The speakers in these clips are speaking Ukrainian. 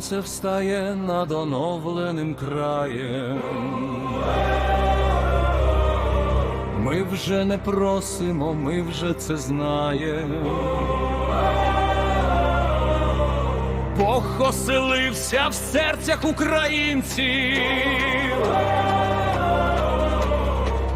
сонце встає над оновленим краєм. Ми вже не просимо, ми вже це знаємо. Бог оселився в серцях українців.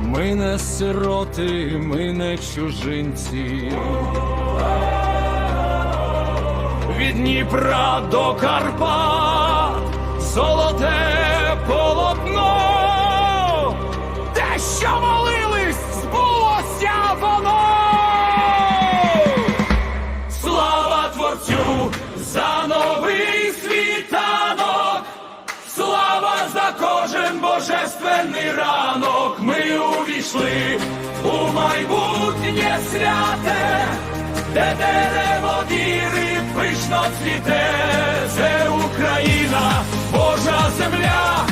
Ми не сироти, ми не чужинці. Від Дніпра до Карпат золоте полотно, те, що молились, збулося воно. Слава творцю за новий світанок, слава за кожен божественний ранок. Ми увійшли у майбутнє святе, де дерево віри пишно цвіте. Це Україна, Божа земля,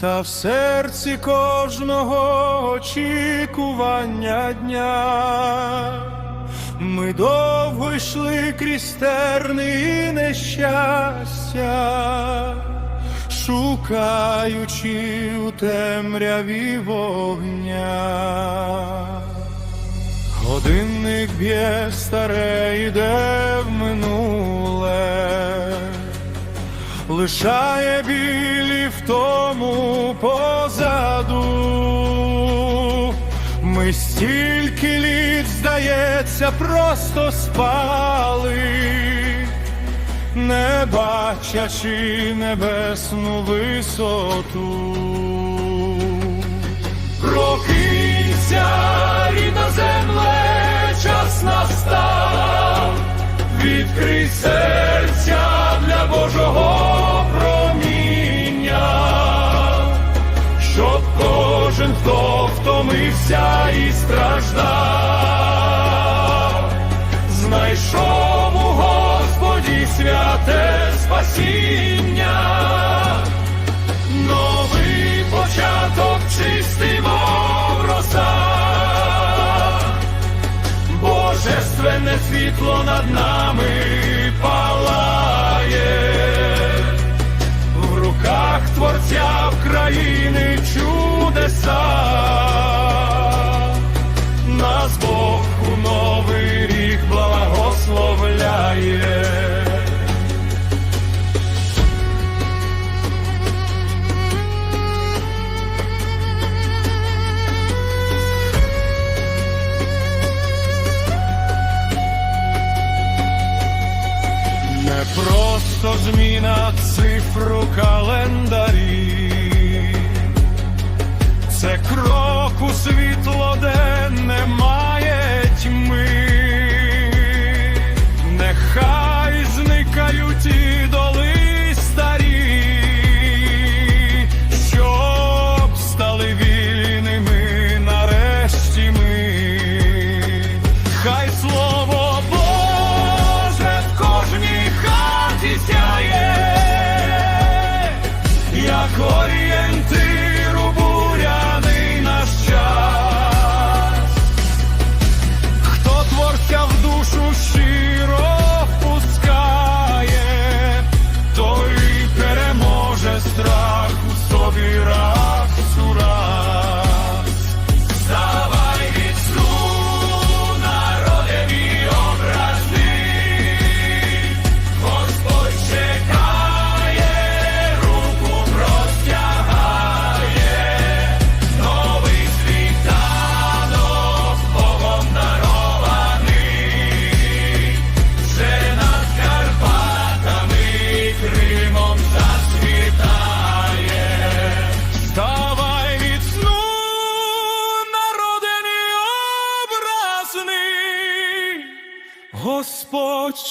та в серці кожного очікування дня. Ми довго йшли крізь терни і нещастя, шукаючи у темряві вогня. годинник б'є старе йде в минуле, лишає білі в тому позаду. Ми стільки літ, здається, просто спали, не бачачи небесну висоту. Прокинься, рідна земле, час настав, відкрий втомився і страждав, знайшов у Господі святе спасіння. Новий початок чистий мов роса, Божественне світло над нами палає, в руках Творця України чудеса,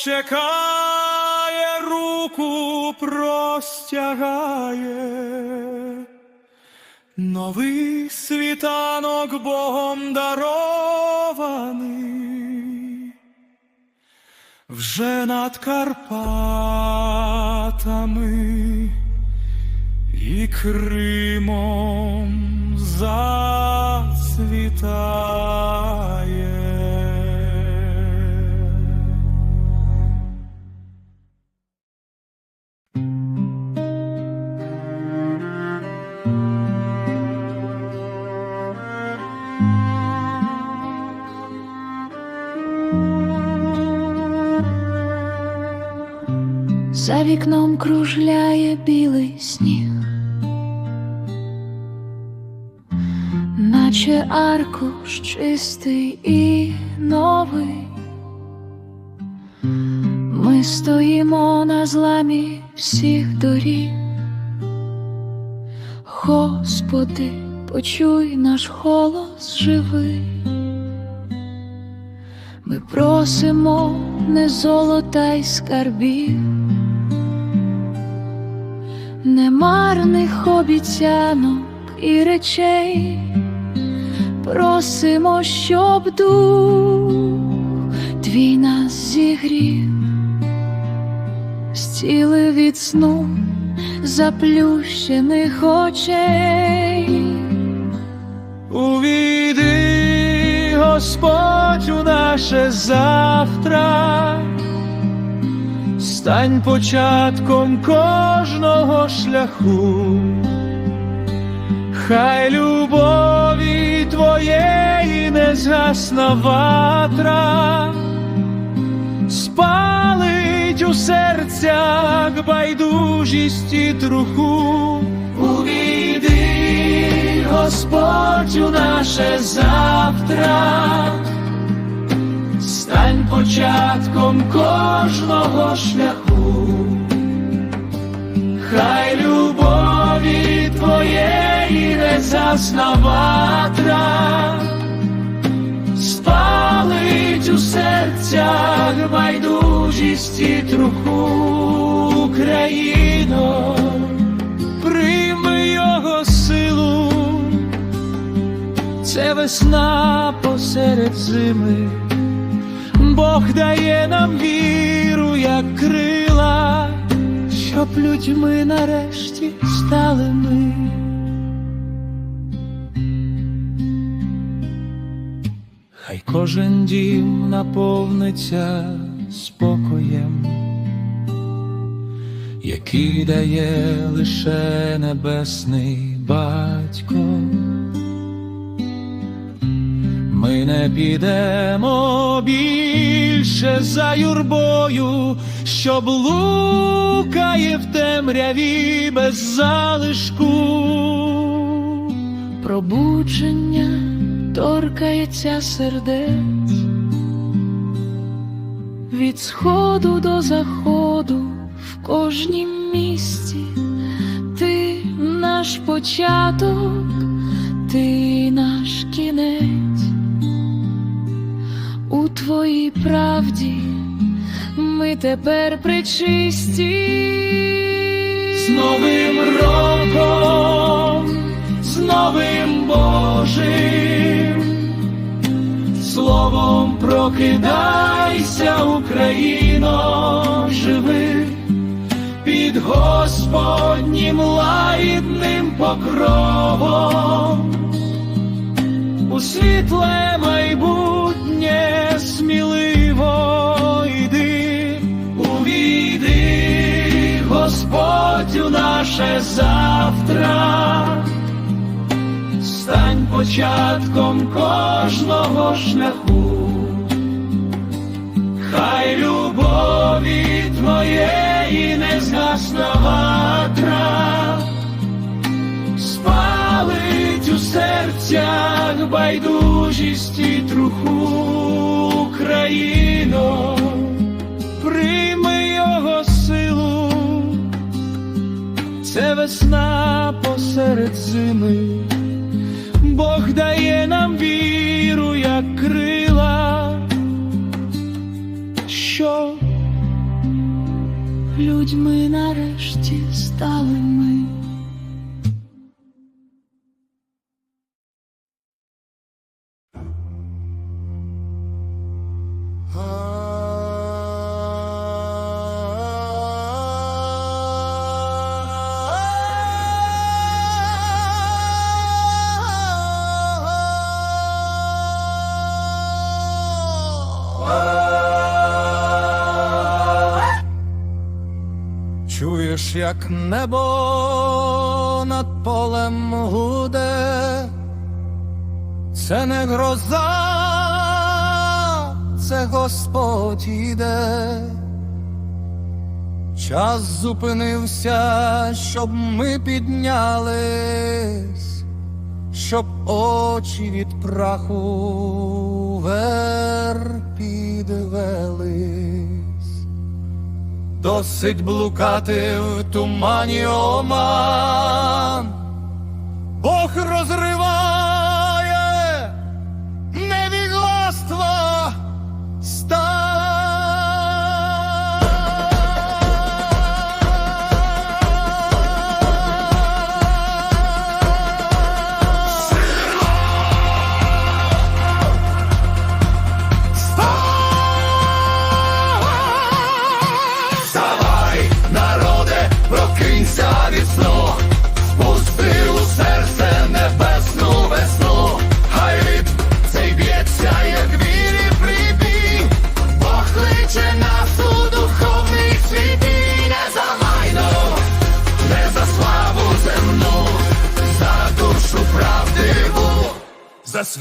чекає, руку простягає, новий світанок Богом дарований, вже над Карпатами і Кримом зацвітає. За вікном кружляє білий сніг, наче аркуш чистий і новий. Ми стоїмо на зламі всіх доріг. Господи, почуй наш голос живий. Ми просимо не золота й скарбів, не марних обіцянок і речей, просимо, щоб дух твій нас зігрів, зцілив від сну заплющених очей. Увійди, Господь, у наше завтра, стань початком кожного шляху, Хай любові твоєї не згасна ватра, спалить у серцях байдужість і труху. Увійди, Господь, у наше завтра, початком кожного шляху. Хай любові твоєї не засна ватра, спалить у серцях байдужість і труху Україно, прийми його силу, це весна посеред зими, Бог дає нам віру, як крила щоб людьми нарешті стали ми. Хай кожен дім наповниться спокоєм, який дає лише небесний батько. Ми не підемо більше за юрбою, що блукає в темряві без залишку. Пробудження торкається сердець від сходу до заходу в кожнім місті. Ти наш початок, ти наш кінець. Твоїй правді ми тепер причисті. З новим роком, з новим Божим, словом прокидайся, Україно, живи під Господнім лагідним покровом, у світле майбутнє Наше завтра, стань початком кожного шляху, хай любові твоєї не згасна ватра. Спалить у серцях байдужість і труху Україно, це весна посеред зими, Бог дає нам віру, як крила, що? Людьми нарешті стали ми. Як небо над полем гуде, це не гроза, це Господь іде. Час зупинився, щоб ми піднялись, щоб очі від праху вер підвелись. Досить блукати в тумані оман, Бог розриває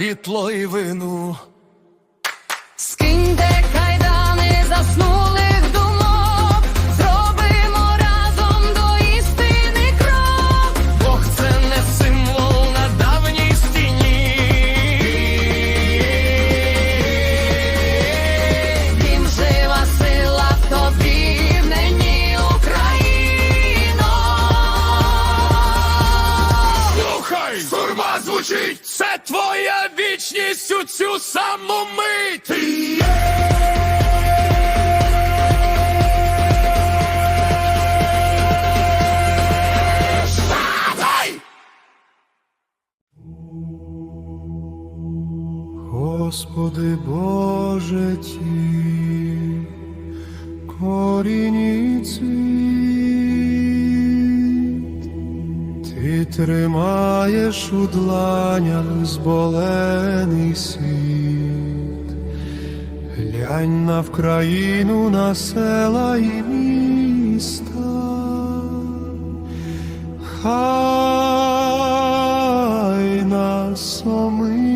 світло і вину. розболений світ, глянь на Вкраїну, на села і міста, хай нас омить.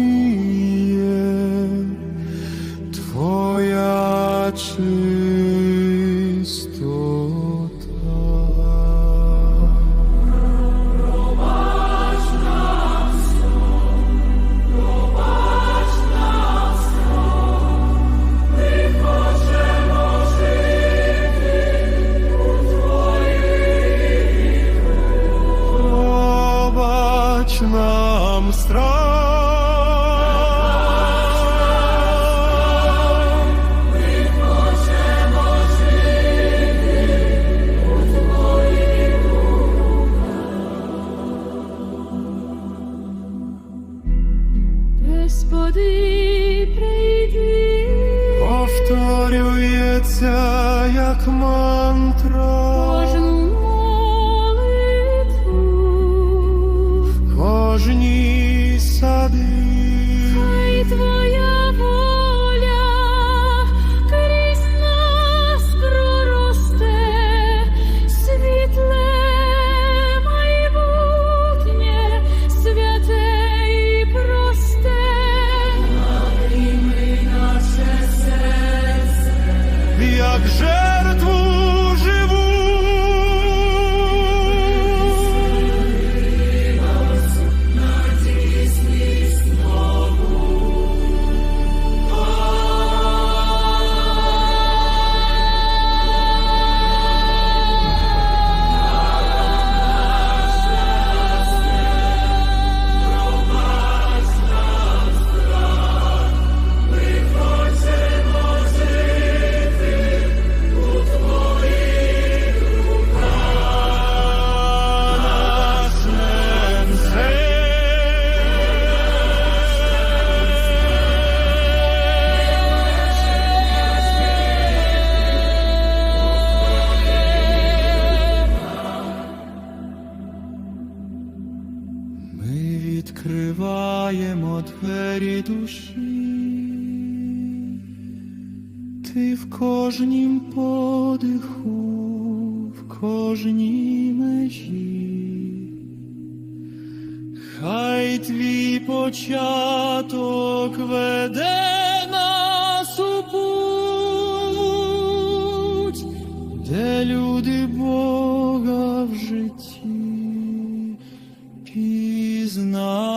No.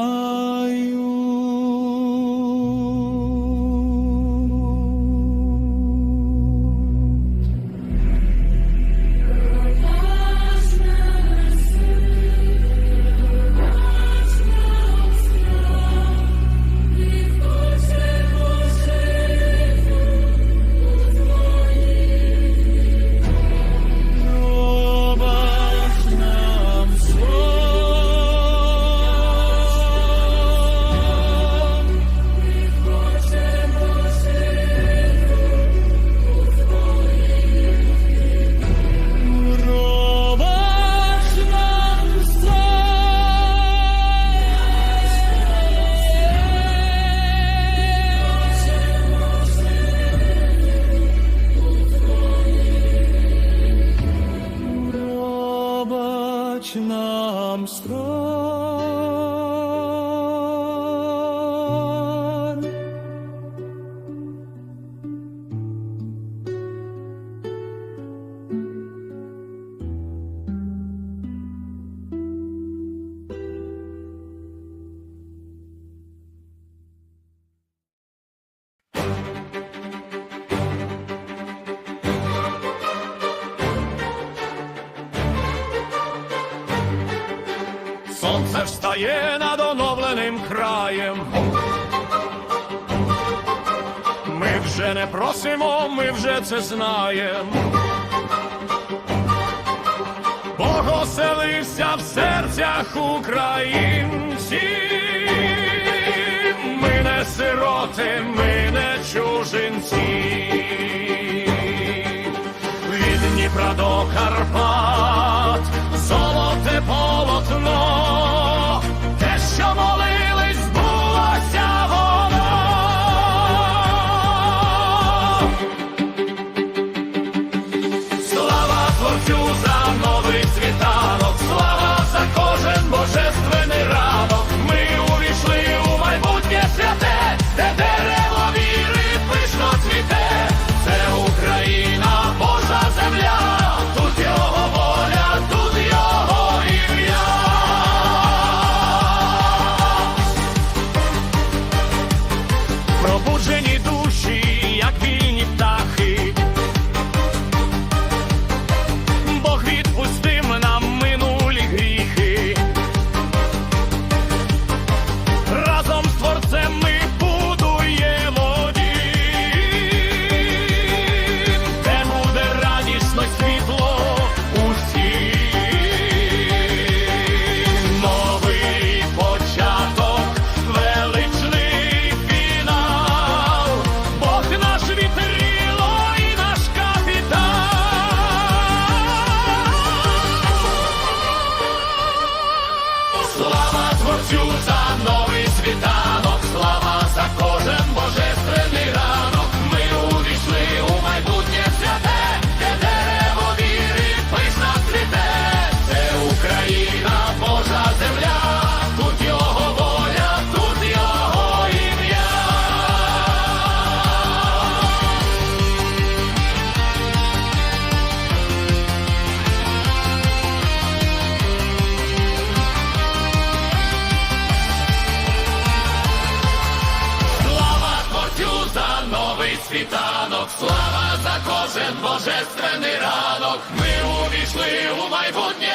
сонце встає над оновленим краєм. Ми вже не просимо, ми вже це знаємо. Бог оселився в серцях українців. Ми не сироти, ми не чужинці. Від Дніпра до Карпат золоте полотно, те, що моли. Божественний ранок, ми увійшли у майбутнє.